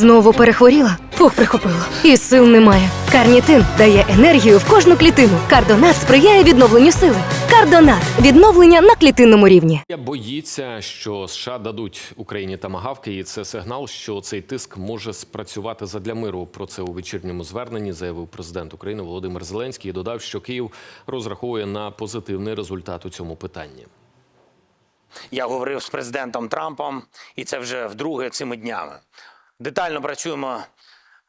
Знову перехворіла? Фух, прихопило. І сил немає. Карнітин дає енергію в кожну клітину. Кардонат сприяє відновленню сили. Кардонат відновлення на клітинному рівні. Я боїться, що США дадуть Україні тамагавки, і це сигнал, що цей тиск може спрацювати задля миру. Про це у вечірньому зверненні заявив президент України Володимир Зеленський і додав, що Київ розраховує на позитивний результат у цьому питанні. Я говорив з президентом Трампом, і це вже вдруге цими днями. Детально працюємо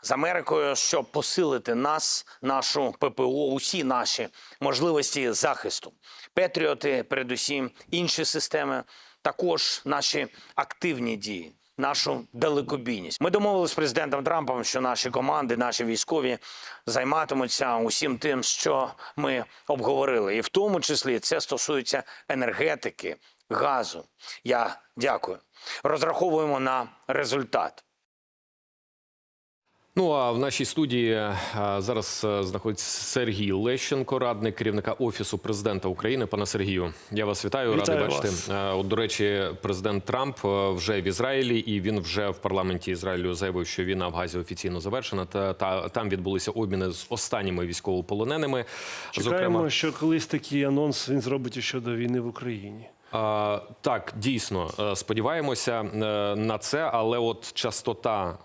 з Америкою, щоб посилити нас, нашу ППО, усі наші можливості захисту. Петріоти, передусім, інші системи, також наші активні дії. Нашу далекобійність. Ми домовилися з президентом Трампом, що наші команди, наші військові займатимуться усім тим, що ми обговорили, і в тому числі це стосується енергетики, газу. Я дякую. Розраховуємо на результат. Ну а в нашій студії зараз е, знаходиться Сергій Лещенко, радник керівника офісу президента України. Пане Сергію, я вас вітаю. Вітаю Радий бачити. вас. Е, От, до речі, президент Трамп е, вже в Ізраїлі, і він вже в парламенті Ізраїлю заявив, що війна в Газі офіційно завершена. Та, та там відбулися обміни з останніми військовополоненими. Чекаємо, що колись такий анонс він зробить щодо війни в Україні. Так, дійсно е, сподіваємося е, на це, але от частота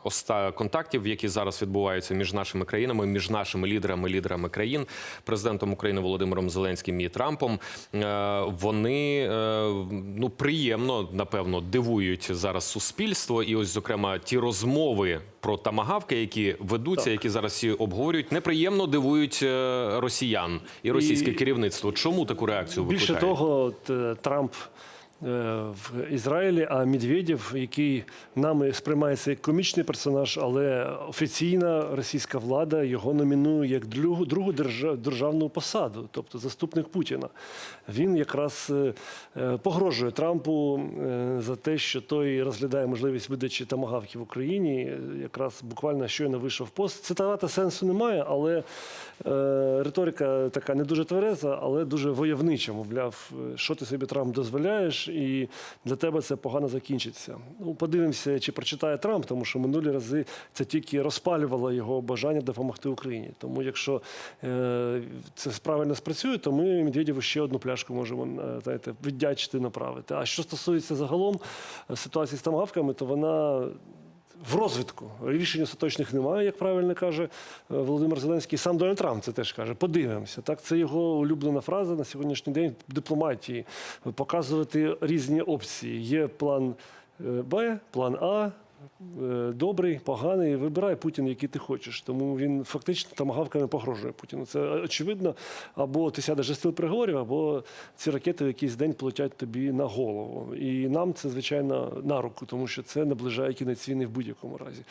контактів, які зараз відбуваються між нашими країнами, між нашими лідерами, лідерами країн, президентом України Володимиром Зеленським і Трампом, е, вони ну приємно напевно дивують зараз суспільство. І ось, зокрема, ті розмови про тамагавки, які ведуться, які зараз всі обговорюють, неприємно дивують росіян і російське І- керівництво. Чому таку реакцію Більше того, Трамп е, в Ізраїлі, а Медведєв, який нами сприймається як комічний персонаж, але офіційна російська влада його номінує як другу, державну посаду, тобто заступник Путіна. Він якраз е, е, погрожує Трампу е, за те, що той розглядає можливість видачі тамагавки в Україні. Е, Якраз буквально щойно вийшов пост. Цитувати сенсу немає, але е, риторика така не дуже твереза, але дуже войовнича. Мовляв, е, що ти собі Трамп дозволяєш, і для тебе це погано закінчиться. Ну, подивимося, чи прочитає Трамп, тому що минулі рази це тільки розпалювало його бажання допомогти Україні. Тому, якщо е, це правильно спрацює, то ми Медведєву ще одну пляшку можемо е, знаєте, віддячити направити. А що стосується загалом е, ситуації з тамгавками, то вона в розвитку. Рішень остаточних немає, як правильно каже е, Володимир Зеленський. Сам Дональд Трамп це теж каже. Подивимося. Так, це його улюблена фраза на сьогоднішній день в дипломатії. Показувати різні опції. Є план е, Б, план А. е, Добрий, поганий, вибирай Путін, який ти хочеш. Тому він фактично тамагавками погрожує Путіну. Це очевидно. Або ти сядеш за стіл переговорів, або ці ракети в якийсь день полетять тобі на голову. І нам це, звичайно, на руку, тому що це наближає кінець війни в будь-якому разі.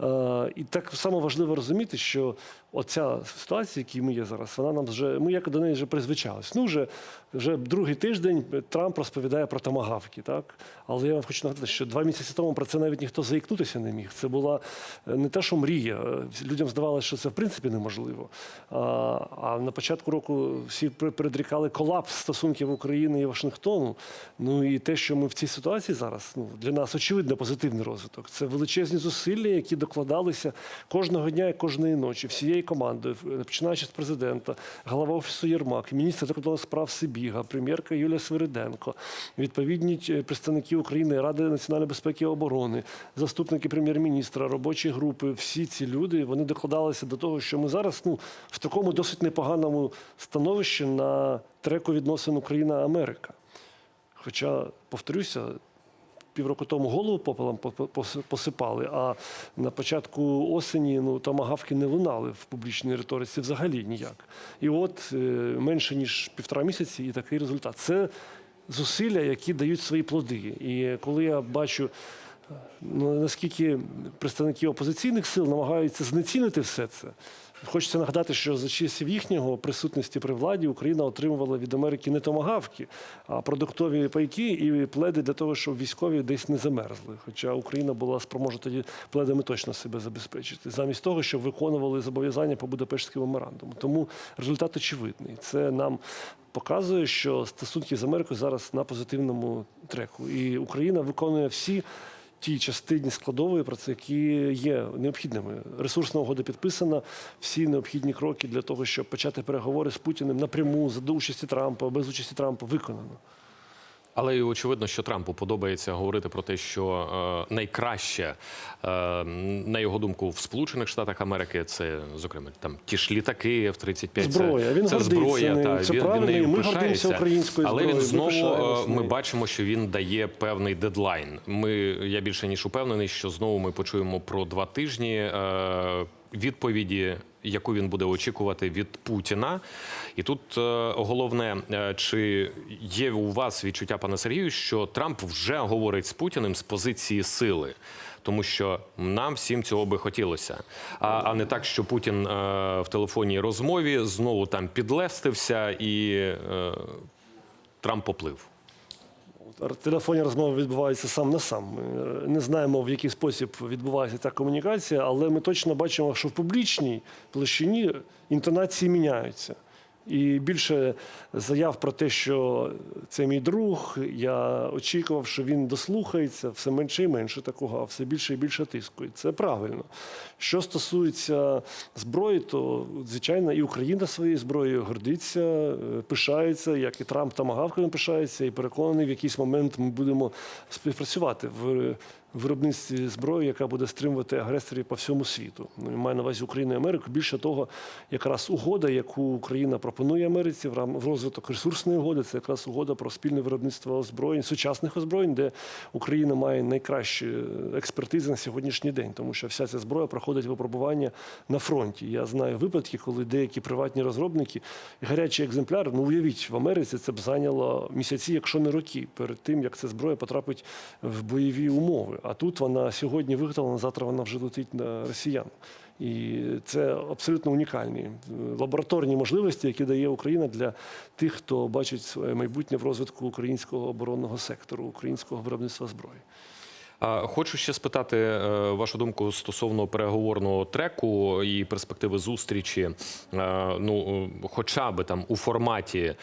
Е, І так само важливо розуміти, що оця ситуація, в якій ми є зараз, вона нам вже ми як до неї вже призвичались. Ну, вже, вже другий тиждень Трамп розповідає про тамагавки, так? Але я вам хочу нагадати, що два місяці тому про це навіть ніхто заікнутися не міг. Це була е, не те, що мрія. Е, Людям здавалося, що це в принципі неможливо. А, на початку року всі передрікали колапс стосунків України і Вашингтону. Ну і те, що ми в цій ситуації зараз, ну для нас очевидно позитивний розвиток. Це величезні зусилля, які докладалися кожного дня і кожної ночі, всією командою, е, починаючи з президента, голова офісу Єрмак, міністр закордонних справ Сибіга, прем'єрка Юлія Свириденко, відповідні представники України, Ради національної безпеки і оборони, заступники прем'єр-міністра, робочі групи. Всі ці люди вони докладалися до того, що ми зараз ну в такому досить непоганому становищі на треку відносин Україна-Америка. Хоча, повторюся, півроку тому голову попелом посипали, а на початку осені ну, томагавки не лунали в публічній риториці взагалі ніяк. І от е, менше ніж півтора місяці, і такий результат. Це зусилля, які дають свої плоди. І коли я бачу. Ну, наскільки представники опозиційних сил намагаються знецінити все це. Хочеться нагадати, що за часів їхнього присутності при владі Україна отримувала від Америки не томагавки, а продуктові пайки і пледи для того, щоб військові десь не замерзли. Хоча Україна була спроможна тоді пледами точно себе забезпечити, замість того, щоб виконували зобов'язання по Будапештському меморандуму. Тому результат очевидний. Це нам показує, що стосунки з Америкою зараз на позитивному треку, і Україна виконує всі ті частині складової, про це які є необхідними. Ресурсна угода підписана. Всі необхідні кроки для того, щоб почати переговори з Путіним напряму за участі Трампа, без участі Трампа виконано. Але і очевидно, що Трампу подобається говорити про те, що е, найкраще, е, на його думку, в Сполучених Штатах Америки це, зокрема, там ті ж ліtaки F-35. Зброя. Це, Він це зброя, нею. та Це він, він нею ми пишається. українською Але він зброєю, ми знову е, ми бачимо, що він дає певний дедлайн. Ми я більше ніж упевнений, що знову ми почуємо про два тижні. Відповіді, яку він буде очікувати від Путіна, і тут е, головне, е, чи є у вас відчуття, пане Сергію, що Трамп вже говорить з Путіним з позиції сили, тому що нам всім цього би хотілося, а, а не так, що Путін е, в телефонній розмові знову там підлестився і Трамп поплив. Телефонні розмови відбуваються сам на сам. Ми не знаємо, в який спосіб відбувається ця комунікація, але ми точно бачимо, що в публічній площині інтонації міняються. І більше заяв про те, що це мій друг. Я очікував, що він дослухається, все менше і менше такого, а все більше і більше тиску. І це правильно. Що стосується зброї, то звичайно і Україна своєю зброєю гордиться, е, пишається, як і Трамп тамагавками пишається, і переконаний, в якийсь момент ми будемо співпрацювати в виробництві зброї, яка буде стримувати агресорів по всьому світу. Ну, маю на увазі Україну і Америку. Більше того, якраз угода, яку Україна пропонує Америці в рам- розвиток ресурсної угоди, це якраз угода про спільне виробництво озброєнь, сучасних озброєнь, де Україна має найкращі експертизи на сьогоднішній день, тому що вся ця зброя проходить випробування на фронті. Я знаю випадки, коли деякі приватні розробники гарячі екземпляри, ну уявіть, в Америці це б зайняло місяці, якщо не роки, перед тим як ця зброя потрапить в бойові умови. А тут вона сьогодні виготовлена, завтра вона вже летить на росіян. І це абсолютно унікальні е, лабораторні можливості, які дає Україна для тих, хто бачить своє майбутнє в розвитку українського оборонного сектору, українського виробництва зброї. Хочу ще спитати е, вашу думку стосовно переговорного треку і перспективи зустрічі. е, Ну, е, хоча би там у форматі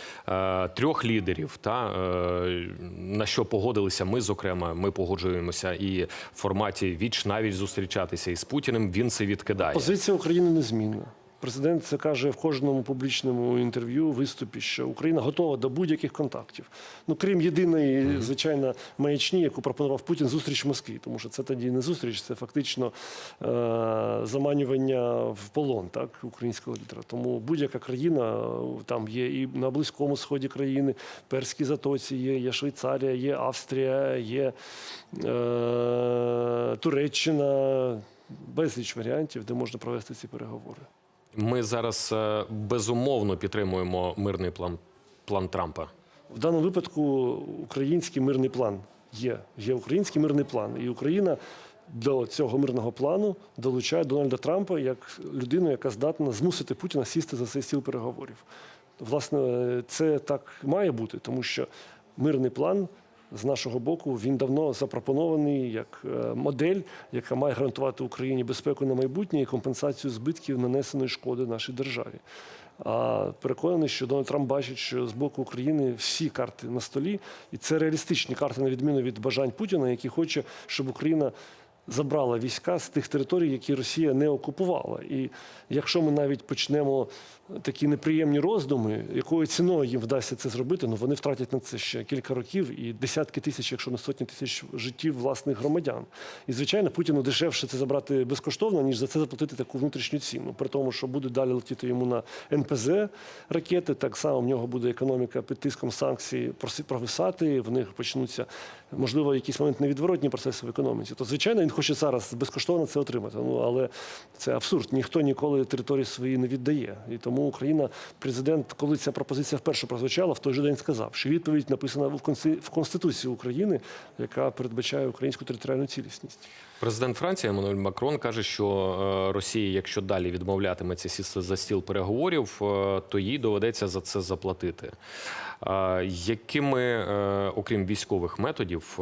трьох лідерів, та на що погодилися ми, зокрема, ми погоджуємося, і в форматі віч навіть зустрічатися із Путіним. Він це відкидає. Позиція України незмінна. Президент це каже в кожному публічному інтерв'ю, виступі, що Україна готова до будь-яких контактів. Ну крім єдиної, звичайно, маячні, яку пропонував Путін, зустріч в Москві, тому що це тоді не зустріч, це фактично е- заманювання в полон так, українського лідера. Тому будь-яка країна е, там є і на Близькому Сході країни, Перській Затоці є, є Швейцарія, є Австрія, є е- Туреччина. Безліч варіантів, де можна провести ці переговори. Ми зараз е, безумовно підтримуємо мирний план, план Трампа. В даному випадку український мирний план є. Є український мирний план, і Україна до цього мирного плану долучає Дональда Трампа як людину, яка здатна змусити Путіна сісти за цей стіл переговорів. Власне, це так має бути, тому що мирний план. З нашого боку він давно запропонований як е, модель, яка має гарантувати Україні безпеку на майбутнє і компенсацію збитків нанесеної шкоди нашій державі. А переконаний, що Дональд Трамп бачить, що з боку України всі карти на столі, і це реалістичні карти, на відміну від бажань Путіна, який хоче, щоб Україна забрала війська з тих територій, які Росія не окупувала. І якщо ми навіть почнемо такі неприємні роздуми, якою ціною їм вдасться це зробити, ну вони втратять на це ще кілька років і десятки тисяч, якщо не сотні тисяч життів власних громадян. І звичайно, Путіну дешевше це забрати безкоштовно, ніж за це заплатити таку внутрішню ціну. При тому, що буде далі летіти йому на НПЗ ракети, так само в нього буде економіка під тиском санкцій провисати. В них почнуться можливо якийсь момент невідворотні процеси в економіці. То звичайно він хоче зараз безкоштовно це отримати. Ну але це абсурд. Ніхто ніколи території свої не віддає. І тому Україна, президент, коли ця пропозиція вперше прозвучала, в той же день сказав, що відповідь написана в Конституції України, яка передбачає українську територіальну цілісність. Президент Франції Еммануель Макрон каже, що е, Росія, якщо далі відмовлятиметься сісти за стіл переговорів, е, то їй доведеться за це заплатити. Е, Якими, окрім військових методів,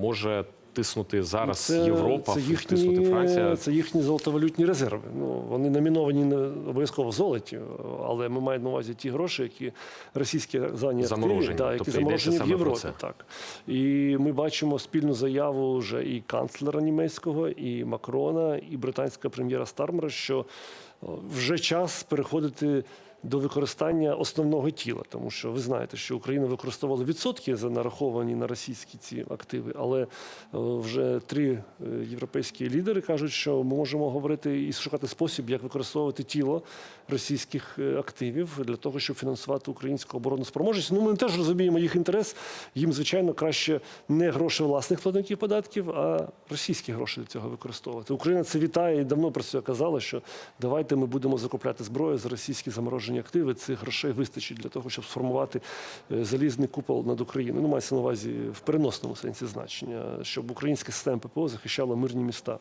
може тиснути зараз Це- Європа, це їхні, тиснути Франція. Це їхні золотовалютні резерви. Ну, вони номіновані не обов'язково в золоті, але ми маємо на увазі ті гроші, які російські зайні Заморожені. да, які Тобто заморожені в Європі. Так. І ми бачимо спільну заяву вже і канцлера німецького, і Макрона, і британського прем'єра Стармера, що вже час переходити до використання основного тіла, тому що ви знаєте, що Україна використовувала відсотки за нараховані на російські ці активи, але е, вже три е, європейські лідери кажуть, що ми можемо говорити і шукати спосіб, як використовувати тіло російських е, активів для того, щоб фінансувати українську оборонну спроможність. Ну, ми теж розуміємо їх інтерес. Їм, звичайно, краще не гроші власних платників податків, а російські гроші для цього використовувати. Україна це вітає і давно про це казала, що давайте ми будемо закупляти зброю за російські заморожені активи. Цих грошей вистачить для того, щоб сформувати е, залізний купол над Україною. Ну, мається на увазі в переносному сенсі значення, щоб українська система ППО захищала мирні міста.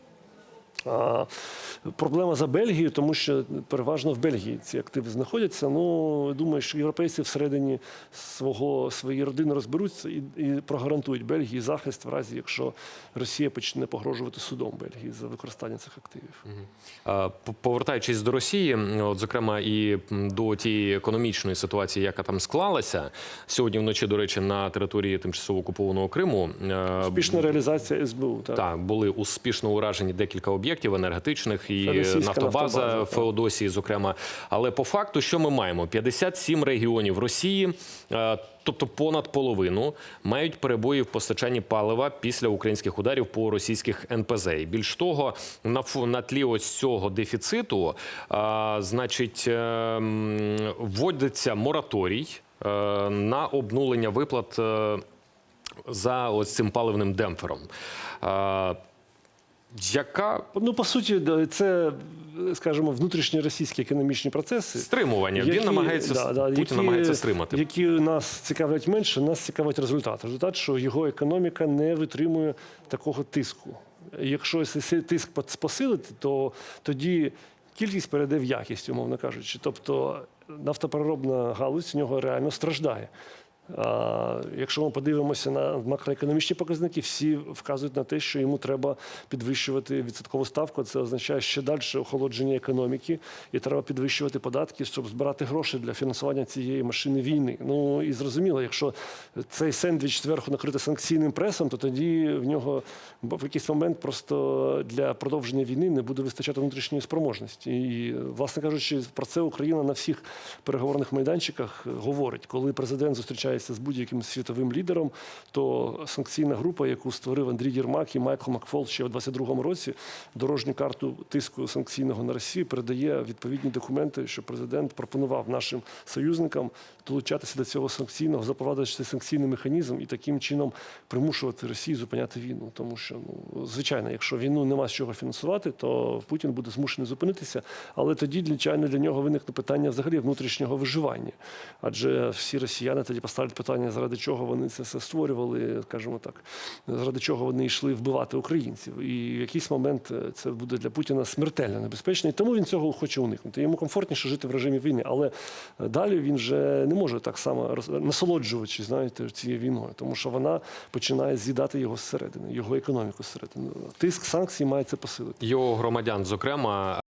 Проблема за Бельгією, тому що переважно в Бельгії ці активи знаходяться. Ну, думаю, що європейці всередині свого, своєї родини розберуться і, і прогарантують Бельгії захист в разі, якщо Росія почне погрожувати судом Бельгії за використання цих активів. Повертаючись до Росії, от зокрема і до тієї економічної ситуації, яка там склалася сьогодні вночі, до речі, на території тимчасово окупованого Криму. е, Успішна реалізація СБУ. Так. Так, були успішно уражені декілька об'єктів енергетичних і нафтобаза нафтобаза, в. Феодосії, зокрема. Але по факту, що ми маємо? 57 регіонів Росії, е, тобто понад половину, мають перебої в постачанні палива після українських ударів по російських НПЗ. І більш того, на на тлі ось цього дефіциту, е, значить, е, вводиться мораторій е, на обнулення виплат. е, за ось цим паливним демпфером. Е, яка Ну, по суті, це, скажімо, внутрішні російські економічні процеси. стримування? Він намагається да, да, Путін які- намагається стримати. Які нас цікавлять менше, нас цікавить результат. Результат, що його економіка не витримує такого тиску. Якщо цей тиск посилити, то тоді кількість перейде в якість, умовно кажучи. Тобто нафтопереробна галузь в нього реально страждає. Якщо ми подивимося на макроекономічні показники, всі вказують на те, що йому треба підвищувати відсоткову ставку. Це означає ще далі охолодження економіки, і треба підвищувати податки, щоб збирати гроші для фінансування цієї машини війни. Ну і зрозуміло, якщо цей сендвіч зверху накрити санкційним пресом, то тоді в нього в якийсь момент просто для продовження війни не буде вистачати внутрішньої спроможності. І, власне кажучи, про це Україна на всіх переговорних майданчиках говорить, коли президент зустрічається з будь-яким світовим лідером, то санкційна група, яку створив Андрій Єрмак і Майкл Макфол ще у 22-му році, дорожню карту тиску санкційного на Росію передає відповідні документи, що президент пропонував нашим союзникам долучатися до цього санкційного, запровадити санкційний механізм і таким чином примушувати Росію зупиняти війну. Тому що ну звичайно, якщо війну нема з чого фінансувати, то Путін буде змушений зупинитися. Але тоді, звичайно, для нього виникне питання взагалі внутрішнього виживання. Адже всі росіяни тоді поставлять питання, заради чого вони це все створювали, скажімо так, заради чого вони йшли вбивати українців. І в якийсь момент е, це буде для Путіна смертельно небезпечно, і тому він цього хоче уникнути. Йому комфортніше жити в режимі війни, але е, далі він вже не може так само роз- знаєте, цією війною, тому що вона починає з'їдати його зсередини, його економіку зсередини. Тиск санкцій має це посилити. Його громадян, зокрема,